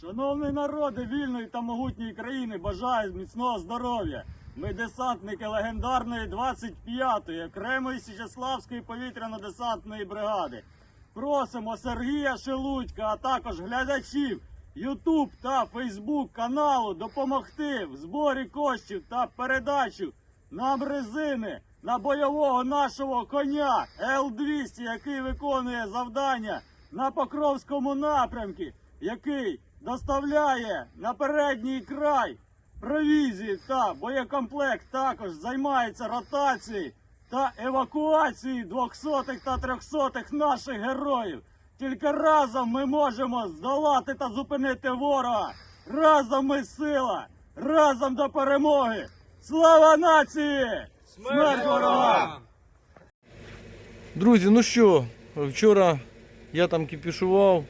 Шановний народи вільної та могутньої країни, бажаю міцного здоров'я. Ми десантники легендарної 25-ї окремої Січеславської повітряно-десантної бригади. Просимо Сергія Шелудька, а також глядачів YouTube та Facebook каналу допомогти в зборі коштів та передачу нам резини на бойового нашого коня Л-200, який виконує завдання на Покровському напрямку, який доставляє на передній край провізії та боєкомплект, також займається ротацією та евакуацією двохсотих та трьохсотих наших героїв. Тільки разом ми можемо здолати та зупинити ворога. Разом ми сила, разом до перемоги. Слава нації! Смерть ворогам! Друзі, ну що, вчора я там кіпішував,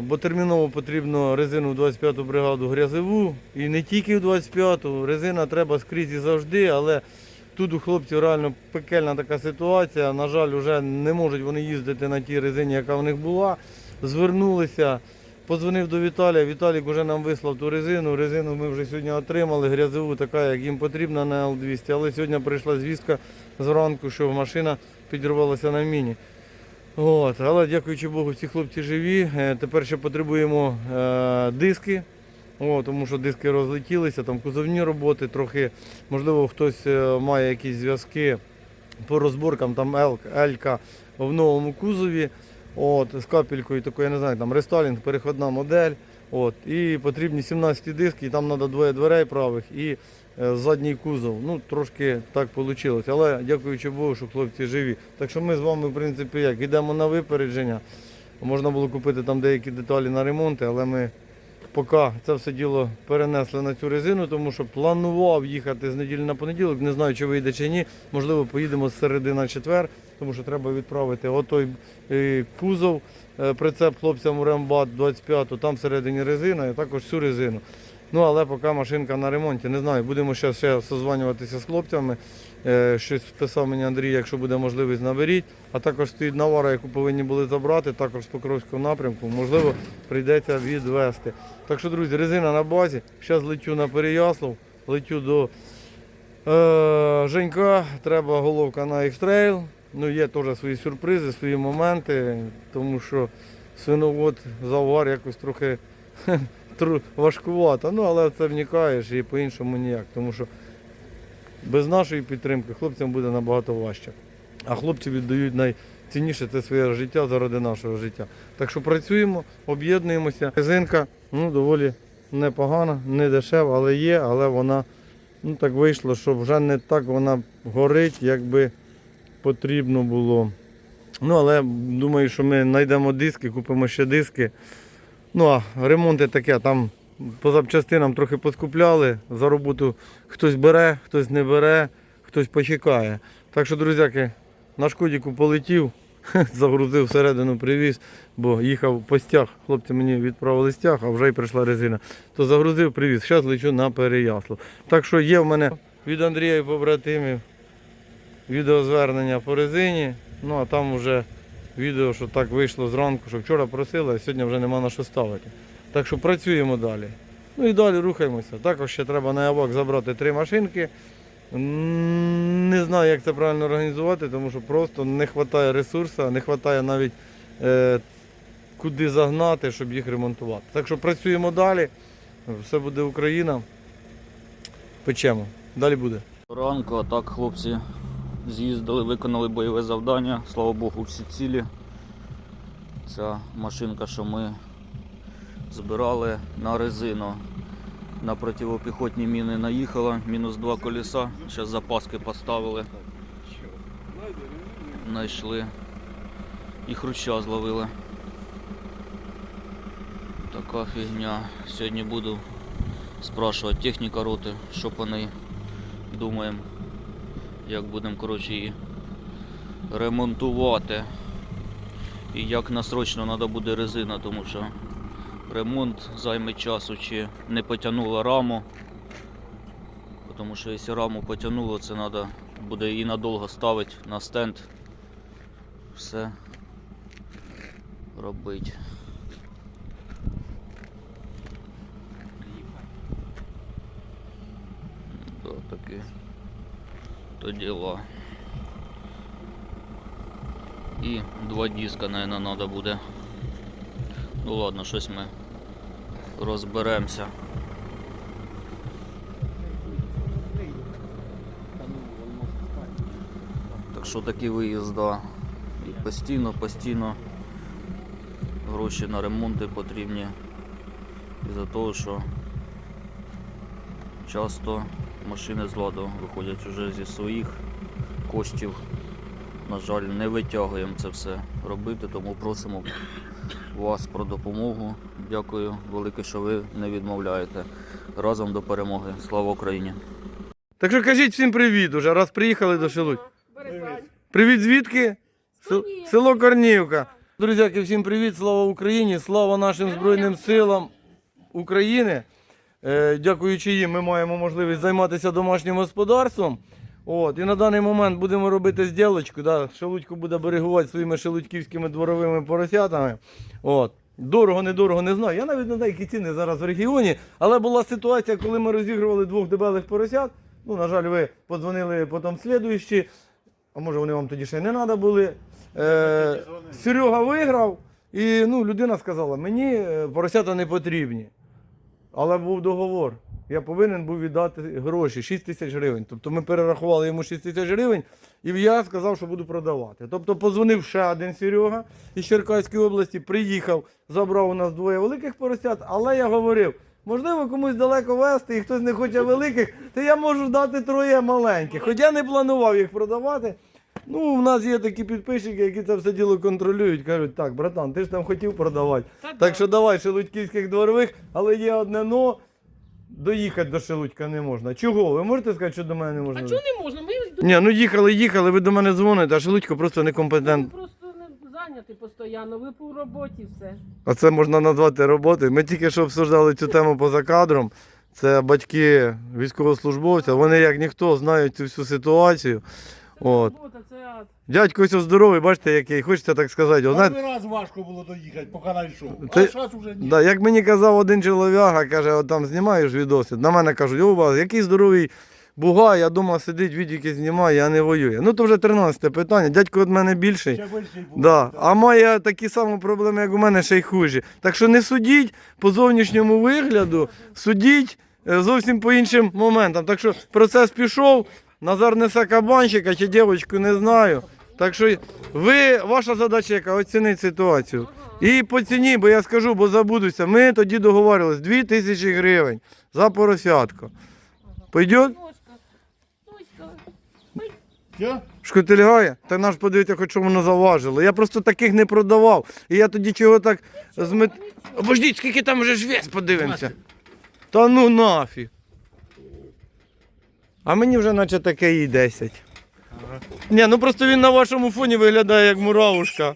бо терміново потрібно резину в 25-ту бригаду грязеву. І не тільки в 25-ту, резина треба скрізь і завжди, але тут у хлопців реально пекельна така ситуація. На жаль, вже не можуть вони їздити на тій резині, яка в них була. Звернулися, позвонив до Віталія. Віталік вже нам вислав ту резину. Резину ми вже сьогодні отримали, грязеву, така, як їм потрібна на Л-200. Але сьогодні прийшла звістка зранку, що машина підірвалася на міні. От, але дякуючи Богу, всі хлопці живі. Е, Тепер ще потребуємо е, диски, О, тому що диски розлетілися, там кузовні роботи, трохи, можливо, хтось е, має якісь зв'язки по розборкам, там Елька в новому кузові. От, з капелькою такою, я не знаю, там рестайлінг, переходна модель. От, і потрібні 17 диски, і там треба двоє дверей правих і задній кузов. Ну, трошки так вийшло. Але дякуючи Богу, що хлопці живі. Так що ми з вами, в принципі, як йдемо на випередження. Можна було купити там деякі деталі на ремонти, але ми поки це все діло перенесли на цю резину, тому що планував їхати з неділі на понеділок. Не знаю, чи вийде чи ні. Можливо, поїдемо з середи на четвер, тому що треба відправити отой е, кузов, е, прицеп хлопцям у Рембат 25, там всередині резина і також всю резину. Ну, але поки машинка на ремонті, не знаю, будемо ще, ще созванюватися з хлопцями. Е, щось писав мені Андрій, якщо буде можливість, наберіть. А також стоїть навара, яку повинні були забрати, також з Покровського напрямку, можливо, прийдеться відвести. Так що, друзі, резина на базі. Зараз летю на Переяслав, летю до е, Женька, треба головка на X-Trail. Ну, є теж свої сюрпризи, свої моменти, тому що свиновод завар якось трохи важкувато. Ну, але це вникаєш і по-іншому ніяк. Тому що без нашої підтримки хлопцям буде набагато важче. А хлопці віддають найцінніше це своє життя заради нашого життя. Так що працюємо, об'єднуємося. Резинка ну, доволі непогана, не дешева, але є, але вона ну, так вийшло, що вже не так вона горить, як би потрібно було. Ну, але думаю, що ми знайдемо диски, купимо ще диски. Ну, а ремонти таке, там по запчастинам трохи поскупляли. За роботу хтось бере, хтось не бере, хтось почекає. Так що, друзяки, на шкодіку полетів, загрузив всередину, привіз, бо їхав по стяг. Хлопці мені відправили стяг, а вже й прийшла резина. То загрузив, привіз. Зараз лечу на Переяслав. Так що є в мене від Андрія і побратимів відеозвернення по резині. Ну а там вже відео, що так вийшло зранку, що вчора просили, а сьогодні вже нема на що ставити. Так що працюємо далі. Ну і далі рухаємося. Також ще треба на Явак забрати три машинки. Не знаю, як це правильно організувати, тому що просто не вистачає ресурсу, не вистачає навіть е, куди загнати, щоб їх ремонтувати. Так що працюємо далі. Все буде Україна. Печемо. Далі буде. Ранку, так хлопці з'їздили, виконали бойове завдання. Слава Богу, всі цілі. Ця машинка, що ми збирали на резину. На противопіхотні міни наїхала, мінус два колеса. Зараз запаски поставили. Знайшли. І хруща зловили. Така фігня. Сьогодні буду спрашувати техніка роти, що по неї думаємо, як будемо коротше, її ремонтувати. І як насрочно треба буде резина, тому що ремонт займе часу чи не потягнула раму. Тому що якщо раму потягнуло, це треба буде її надовго ставити на стенд. Все робити. Да, таке то діло. І два диска, наверное, надо буде. Ну ладно, щось ми розберемося. Так що такі виїзда. І постійно, постійно гроші на ремонти потрібні. Із-за того, що часто машини з ладу виходять вже зі своїх коштів. На жаль, не витягуємо це все робити, тому просимо вас про допомогу. Дякую велике, що ви не відмовляєте. Разом до перемоги. Слава Україні! Так що кажіть всім привіт уже, раз приїхали до Шелудь. Привіт звідки? Сел- Село Корнівка. Друзяки, всім привіт, слава Україні, слава нашим Збройним силам України. Е, дякуючи їм, ми маємо можливість займатися домашнім господарством. От, і на даний момент будемо робити зділочку. Да, шелудько буде берегувати своїми шелудьківськими дворовими поросятами. От. Дорого, недорого, не знаю. Я навіть не знаю, які ціни зараз в регіоні. Але була ситуація, коли ми розігрували двох дебелих поросят. Ну, на жаль, ви подзвонили потім слідуючі. А може вони вам тоді ще не треба були. Е, Серега виграв, і ну, людина сказала, мені е, поросята не потрібні. Але був договор. Я повинен був віддати гроші 6 тисяч гривень. Тобто ми перерахували йому 6 тисяч гривень, і я сказав, що буду продавати. Тобто позвонив ще один Серега із Черкаської області, приїхав, забрав у нас двоє великих поросят, але я говорив. Можливо, комусь далеко вести, і хтось не хоче великих, то я можу дати троє маленьких. Хоча я не планував їх продавати. Ну, в нас є такі підписчики, які це все діло контролюють. Кажуть, так, братан, ти ж там хотів продавати. Так що давай шелудьківських дворових, але є одне но. Доїхати до Шелудька не можна. Чого? Ви можете сказати, що до мене не можна? А чого не можна? Ми Ні, ну їхали, їхали, ви до мене дзвоните, а Шелудько просто ми некомпетентний. просто не зайняті постійно, ви по роботі все. А це можна назвати роботою. Ми тільки що обсуждали цю тему поза кадром. Це батьки військовослужбовця. Вони як ніхто знають цю всю ситуацію. От. ад. Дядько ось здоровий, бачите, який, хочеться так сказати. О, Один раз важко було доїхати, поки знайшов. Ти- А зараз уже ні. Да, як мені казав один чолов'яга, каже, от там знімаєш відоси. На мене кажуть, о, вас, який здоровий бугай, я дома сидить, відео знімає, а не воює. Ну то вже 13 питання. Дядько від мене більший. Ще більший був. Да. А має такі самі проблеми, як у мене, ще й хужі. Так що не судіть по зовнішньому вигляду, судіть е, зовсім по іншим моментам. Так що процес пішов, Назар несе кабанчика чи дівчинку, не знаю. Так що ви, ваша задача яка оцінити ситуацію. І по ціні, бо я скажу, бо забудуся, ми тоді договорились 2 тисячі гривень за поросятку. Пойдет? Шкотильгає? Та наш подивіться, хоч що воно заважило. Я просто таких не продавав. І я тоді чого так змет... Обождіть, скільки там вже ж вес, подивимося. Та ну нафіг. А мені вже наче таке і 10. Ні, ну просто він на вашому фоні виглядає як муравушка.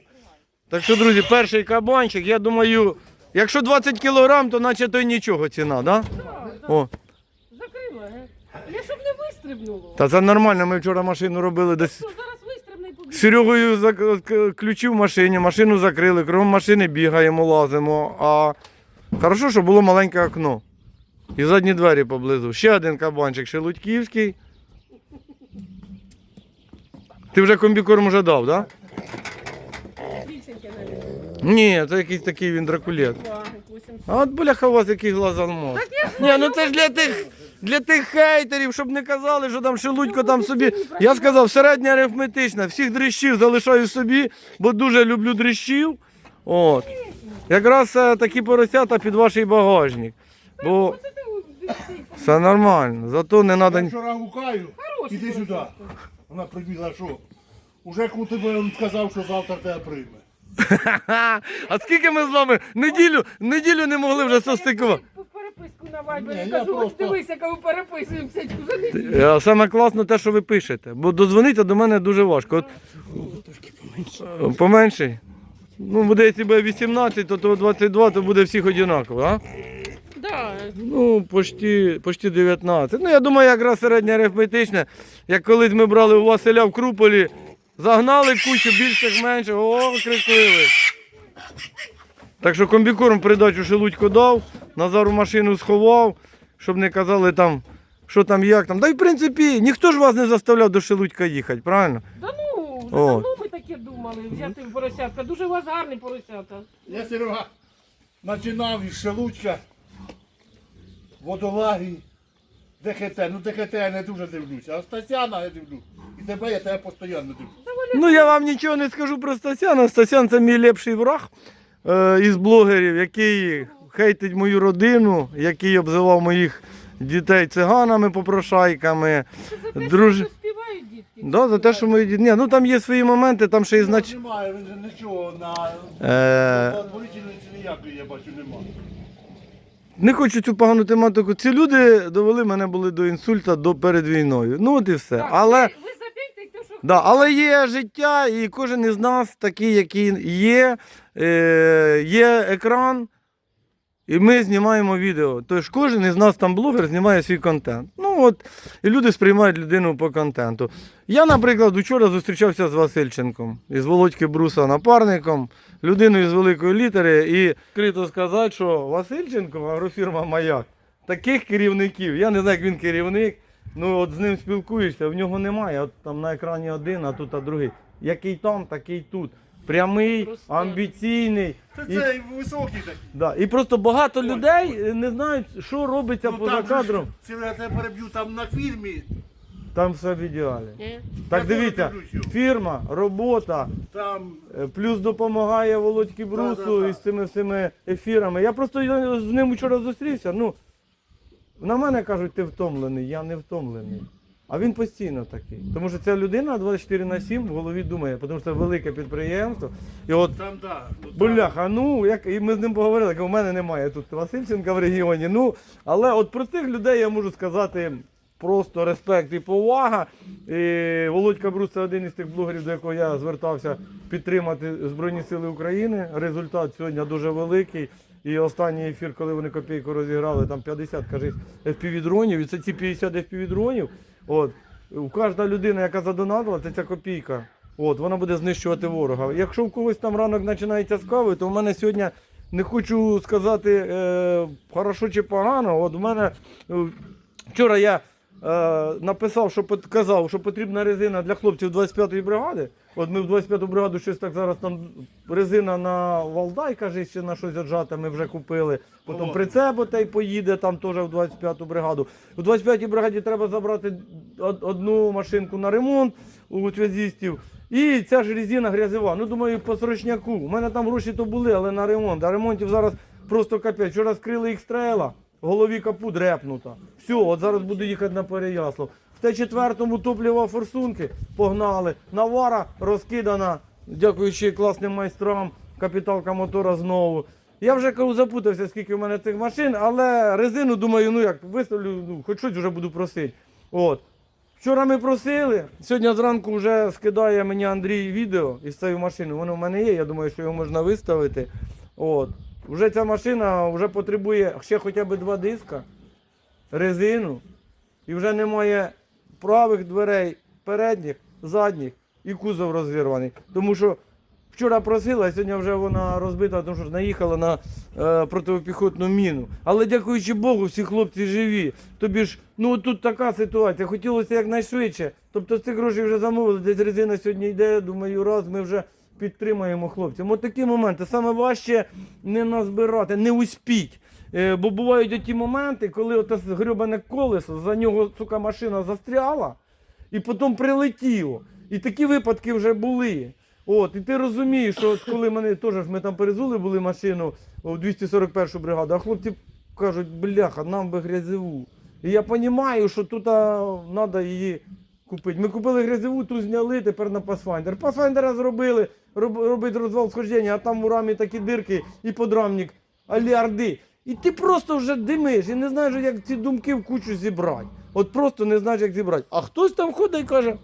Так що, друзі, перший кабанчик, я думаю, якщо 20 кілограм, то наче то й нічого ціна, да? О, Закрила, ге? Я щоб не вистрибнуло. та це нормально, ми вчора машину робили десь. Що, зараз вистрибне і побіг. З Серегою зак- ключі в машині, машину закрили, кругом машини бігаємо, лазимо. А хорошо, що було маленьке окно. І задні двері поблизу. Ще один кабанчик шелудьківський. Ти вже комбікорм вже дав, так? Да? Ні, це якийсь такий він дракулет. А от бляха у вас який глаз алмаз. Ні, ну це ж для тих, для тих хейтерів, щоб не казали, що там шелудько там собі. Я сказав, середня арифметична, всіх дрищів залишаю собі, бо дуже люблю дрищів. От. Якраз е, такі поросята під ваш багажник. Бо все нормально. Зато не Я треба. вчора гукаю, хороший іди сюди. Вона прибігла, що? Уже коли тебе він сказав, що завтра тебе прийме. А скільки ми з вами неділю, неділю не могли вже состикувати. Я переписку на вайбері я кажу, ось просто- дивись, яка ви переписуємося. Е, Саме класно те, що ви пишете, бо дозвонити до мене дуже важко. От, е, поменший. Ну, буде, якщо буде 18, то, то 22, то буде всіх однаково, а? Ну, почти, почти 19. Ну, я думаю, якраз середнє арифметичне. Як колись ми брали у Василя в Круполі, загнали кучу більших менших, о, крикливий. Так що комбікорм передачу шелудько дав, Назару машину сховав, щоб не казали там що там, як там. Да й в принципі, ніхто ж вас не заставляв до Шелудька їхати, правильно? Да ну, вже О. давно ми таке думали, взяти поросятка. Дуже у вас гарні поросята. Я Серега починав із Шелудька, водолаги, ДХТ. Ну ДХТ я не дуже дивлюся, а Стасяна я дивлюсь. І тебе я тебе постійно дивлюсь. Ну я вам нічого не скажу про Стасяна. Стасян це мій лепший враг е, із блогерів, який хейтить мою родину, який обзивав моїх дітей циганами, попрошайками. Це за те, Друж- співають дітки. Да, за те, що мої діти. Ні, ну там є свої моменти, там ще і знач... Немає, він же нічого на Е, благотворительності ніякої я бачу немає. Не хочу цю погану тематику. Ці люди довели мене були до інсульта до перед війною. Ну от і все. Так, Але, ви, ви забійте, що да, але є життя, і кожен із нас такий, який є. Е, є екран, і ми знімаємо відео. Тож кожен із нас там блогер знімає свій контент. Ну от, і люди сприймають людину по контенту. Я, наприклад, вчора зустрічався з Васильченком, із Володьки Бруса напарником, людиною з великої літери, і відкрито сказати, що Васильченко, агрофірма Маяк, таких керівників, я не знаю, як він керівник, ну от з ним спілкуєшся, в нього немає. От там на екрані один, а тут а другий. Який там, такий тут. Прямий, Просто- амбіційний. Це І, високий такий. да, і просто багато Ой, людей е, не знають, що робиться Ну, поза же ж, кадром. Це я тебе переб'ю там на фірмі. Там все в ідеалі. Ні. Так Я дивіться, фірма, робота, Там е, плюс допомагає Володьки Брусу Да-да-да. із цими всіми ефірами. Я просто з ним вчора зустрівся. Ну, на мене кажуть, ти втомлений, я не втомлений. А він постійно такий. Тому що ця людина 24 на 7 в голові думає, тому що це велике підприємство. І от там, да. ну, там. Бляха, ну як і ми з ним поговорили, як у мене немає тут Васильченка в регіоні. Ну, але от про цих людей я можу сказати просто респект і повага. І Володька Брус це один із тих блогерів, до якого я звертався підтримати Збройні Сили України. Результат сьогодні дуже великий. І останній ефір, коли вони копійку розіграли, там 50, кажись, FPV-дронів, і це ці 50 FPV-дронів. От, У кожна людина, яка задонатила, це ця копійка. От, вона буде знищувати ворога. Якщо в когось там ранок починається з кави, то в мене сьогодні не хочу сказати е, хорошо чи погано. От у мене е, вчора я написав, що казав, що потрібна резина для хлопців 25-ї бригади. От ми в 25-ту бригаду щось так зараз там резина на Валдай, каже, ще на щось отжати, ми вже купили. Потім прицеп отей поїде там теж в 25-ту бригаду. У 25-й бригаді треба забрати одну машинку на ремонт у зв'язістів. І ця ж резина грязева. Ну, думаю, по срочняку. У мене там гроші то були, але на ремонт. А ремонтів зараз просто капець. Вчора скрили їх стрела, голові капут репнута. Все, от зараз буду їхати на Переяслав. В Т4 топліва форсунки погнали. Навара розкидана, дякуючи класним майстрам, капіталка мотора знову. Я вже кажу, запутався, скільки в мене цих машин, але резину, думаю, ну як виставлю, ну, хоч щось вже буду просити. От. Вчора ми просили, сьогодні зранку вже скидає мені Андрій відео із цією машиною. Воно в мене є, я думаю, що його можна виставити. От. Вже ця машина вже потребує ще хоча б два диска, резину, і вже немає правих дверей, передніх, задніх і кузов розірваний. Тому що вчора просила, а сьогодні вже вона розбита, тому що наїхала на е, протипіхотну міну. Але дякуючи Богу, всі хлопці живі. Тобі ж, ну тут така ситуація. Хотілося якнайшвидше. Тобто з цих грошей вже замовили, десь резина сьогодні йде. Думаю, раз ми вже підтримаємо хлопців. От такі моменти. Саме важче не назбирати, не успіть. Е, бо бувають оті моменти, коли оте грюбане колесо, за нього сука машина застряла і потім прилетіло. І такі випадки вже були. От, і ти розумієш, що от коли мене теж ми там перезули були машину у 241 бригаду, а хлопці кажуть, бляха, нам би грязеву. І я розумію, що тут треба її купити. Ми купили грязеву, ту зняли, тепер на Pathfinder. Pathfinder зробили, роб, робить розвал схождення, а там у рамі такі дирки і подрамник, аліарди. І ти просто вже димиш і не знаєш, як ці думки в кучу зібрати. От просто не знаєш, як зібрати. А хтось там ходить і каже: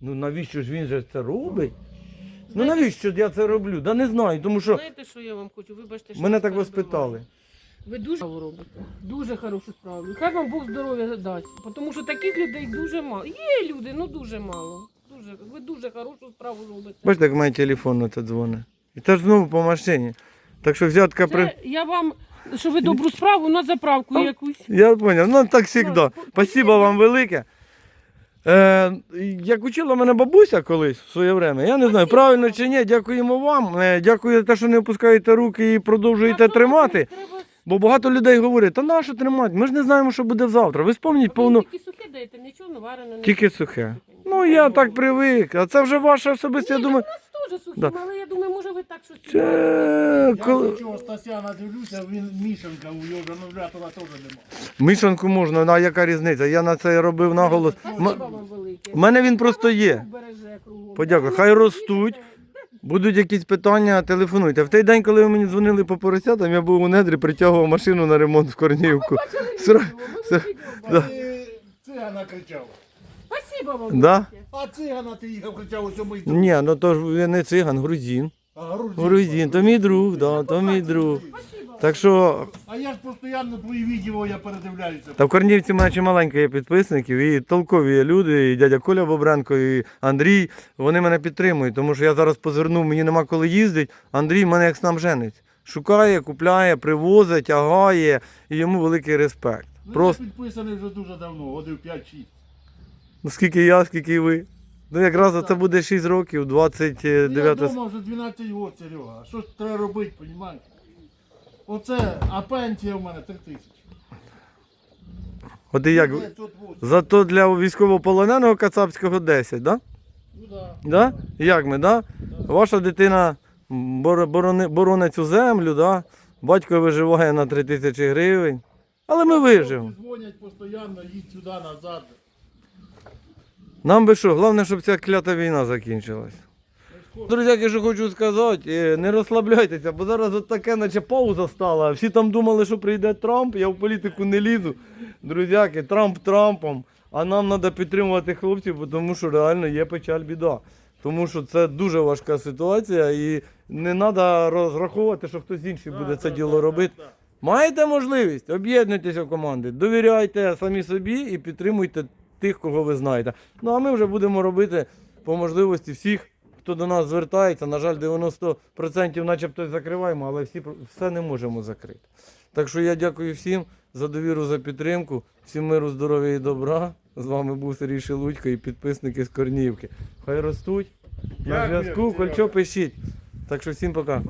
ну навіщо ж він же це робить? Ну навіщо я це роблю? Да не знаю, тому що Знаєте, що я вам хочу? Вибачте, що мене так перебиваю. воспитали. Ви дуже справу робите. Дуже хорошу справу. Хай вам Бог здоров'я дасть. Тому що таких людей дуже мало. Є люди, ну дуже мало. Дуже, ви дуже хорошу справу робите. Бачите, як має телефон на це дзвонить. І це ж знову по машині. Так що взятка при. Це я вам що ви добру справу на заправку якусь. Я зрозумів. Ну так завжди. Ну, Спасибо вам велике. Е, як учила мене бабуся колись в своє время, я не знаю, правильно чи ні, дякуємо вам. Е, дякую за те, що не опускаєте руки і продовжуєте тримати. Треба Бо багато людей говорять, та нащо тримати? Ми ж не знаємо, що буде завтра. Ви спомніть повну Тільки сухе даєте, нічого не варене. не тільки сухе. Ну я так привик, а це вже ваше особисте, я Ні, думаю. так у нас теж сухі, Да. але я думаю, може ви так щось. Це Я коли... з Стасяна дивлюся, він мішанка у його жановлятора теж нема. Мішанку можна, ну, а яка різниця? Я на це робив наголос. Спасибо М- вам велике. У мене він просто є. Береже кругом. Подякую. Хай ростуть. Будуть якісь питання, телефонуйте. В той день, коли ви мені дзвонили по поросятам, я був у недрі, притягував машину на ремонт в Корнівку. Сра- сра- Да. цигана кричав. Спасибо вам. Да? А цигана ти їхав, кричав, ось ми йдемо. Ні, ну то ж він не циган, грузин. А грузин. Грузин, то мій друг, да, то мій друг. Так що, А я ж постійно твої відео я передивляюся. та в Корнівці в мене чималенько є підписників, і толкові є люди, і дядя Коля Бобренко, і Андрій. Вони мене підтримують, тому що я зараз позирнув, мені нема коли їздить. Андрій мене як снабженець. Шукає, купляє, привозить, тягає, і йому великий респект. Ну, Просто я підписаний вже дуже давно, годив 5-6. ну, скільки я, скільки і ви. Ну якраз це буде 6 років, Я 29 вдома вже 12 років, Серега. А що ж треба робити, розумієш? Оце, а пенсія в мене 3 тисячі. От і як. 908. Зато для військовополоненого кацапського 10, да? Ну да. Да? Як ми, да? Ваша дитина бор- борони- боронить цю землю, да? батько виживає на 3 тисячі гривень. Але ми виживемо. Хлопці Дзвонять постійно, їдь сюди, назад. Нам би що, головне, щоб ця клята війна закінчилась. Друзяки, що хочу сказати, е, не розслабляйтеся, бо зараз от таке, наче пауза стала. Всі там думали, що прийде Трамп, я в політику не лізу. Друзяки, Трамп Трампом. А нам треба підтримувати хлопців, тому що реально є печаль біда. Тому що це дуже важка ситуація і не треба розраховувати, що хтось інший буде це діло робити. Маєте можливість, об'єднуйтеся в команди, довіряйте самі собі і підтримуйте тих, кого ви знаєте. Ну а ми вже будемо робити по можливості всіх, хто до нас звертається. На жаль, 90% начебто закриваємо, але всі, все не можемо закрити. Так що я дякую всім за довіру, за підтримку, всім миру, здоров'я і добра. З вами був Сергій Шелудько і підписники з Корнівки. Хай ростуть. На зв'язку, кольчо пишіть. Так що всім пока.